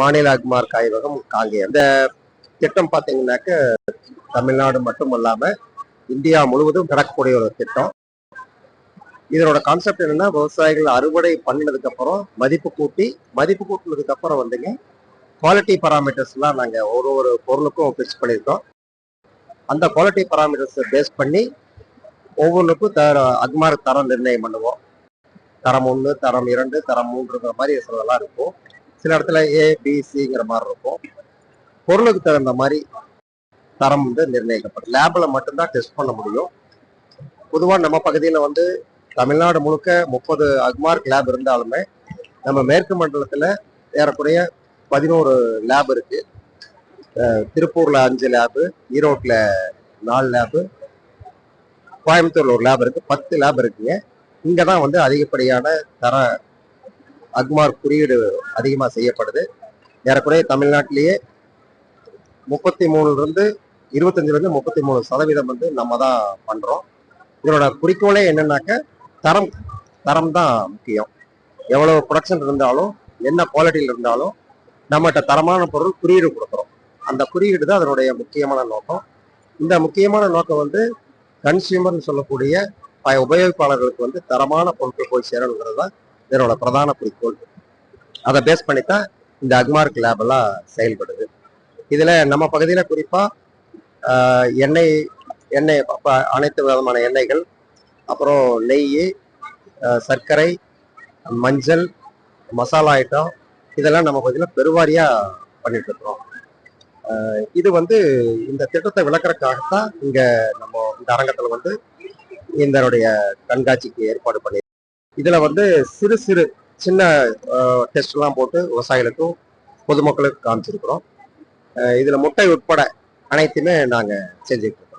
மாநில அக்மார்க் ஆய்வகம் காங்கே அந்த திட்டம் பார்த்தீங்கன்னாக்க தமிழ்நாடு மட்டும் இல்லாமல் இந்தியா முழுவதும் நடக்கக்கூடிய ஒரு திட்டம். இதனோட கான்செப்ட் என்னன்னா விவசாயிகள் அறுவடை பண்ணினதுக்கு அப்புறம் மதிப்பு கூட்டி மதிப்பு கூட்டினதுக்கு அப்புறம் வந்துங்க குவாலிட்டி பராமீட்டர்ஸ்லாம் நாங்கள் ஒரு ஒரு பொருளுக்கும் ஃபிக்ஸ் பண்ணியிருக்கோம். அந்த குவாலிட்டி பராமீட்டர்ஸை பேஸ் பண்ணி ஒவ்வொன்றுக்கும் தர அக்மார்க் தரம் நிர்ணயம் பண்ணுவோம். தரம் ஒன்று தரம் இரண்டு தரம் மூன்றுங்கிற மாதிரி சிலதெல்லாம் இருக்கும். சில இடத்துல ஏபிசிங்கிற மாதிரி இருக்கும். பொருளுக்கு தகுந்த மாதிரி தரம் வந்து நிர்ணயிக்கப்படும். லேபில் மட்டும்தான் டெஸ்ட் பண்ண முடியும். பொதுவாக நம்ம பகுதியில் வந்து தமிழ்நாடு முழுக்க முப்பது அக்மார்க் லேப் இருந்தாலுமே நம்ம மேற்கு மண்டலத்தில் ஏறக்குறைய பதினோரு லேப் இருக்குது திருப்பூரில் அஞ்சு லேபு ஈரோட்டில் நாலு லேபு கோயம்புத்தூரில் ஒரு லேப் இருக்குது பத்து லேப் இருக்குங்க. இங்கே தான் வந்து அதிகப்படியான தர அக்மார் குறியீடு அதிகமாக செய்யப்படுது. ஏறக்குறைய தமிழ்நாட்டிலேயே முப்பத்தி மூணுலேருந்து இருபத்தஞ்சிலேருந்து முப்பத்தி மூணு சதவீதம் வந்து நம்ம தான் பண்ணுறோம் இதனோட குறிக்கோளே என்னன்னாக்க தரம் தரம் தான் முக்கியம். எவ்வளோ ப்ரொடக்ஷன் இருந்தாலும் என்ன குவாலிட்டியில் இருந்தாலும் நம்மகிட்ட தரமான பொருள் குறியீடு கொடுக்குறோம். அந்த குறியீடு தான் அதனுடைய முக்கியமான நோக்கம். இந்த முக்கியமான நோக்கம் வந்து கன்சியூமர்னு சொல்லக்கூடிய உபயோகிப்பாளர்களுக்கு வந்து தரமான பொருட்கள் போய் சேரணுங்கிறது தான் இதனோட பிரதான குறிக்கோள். அதை பேஸ் பண்ணி தான் இந்த அக்மார்க் லேப் எல்லாம் செயல்படுது. இதில் நம்ம பகுதியில் குறிப்பாக எண்ணெய் எண்ணெய் அனைத்து விதமான எண்ணெய்கள் அப்புறம் நெய் சர்க்கரை மஞ்சள் மசாலா ஐட்டம் இதெல்லாம் நம்ம பகுதியில் பெருவாரியாக பண்ணிட்டு இருக்கிறோம். இது வந்து இந்த திட்டத்தை விளக்குறதுக்காகத்தான் இங்கே நம்ம இந்த அரங்கத்தில் வந்து இதனுடைய கண்காட்சிக்கு ஏற்பாடு பண்ணி இதுல வந்து சிறு சிறு சின்ன டெஸ்ட் எல்லாம் போட்டு விவசாயிகளுக்கும் பொதுமக்களுக்கும் காமிச்சிருக்கிறோம். இதுல முட்டை உட்பட அனைத்துமே நாங்க செஞ்சுட்டு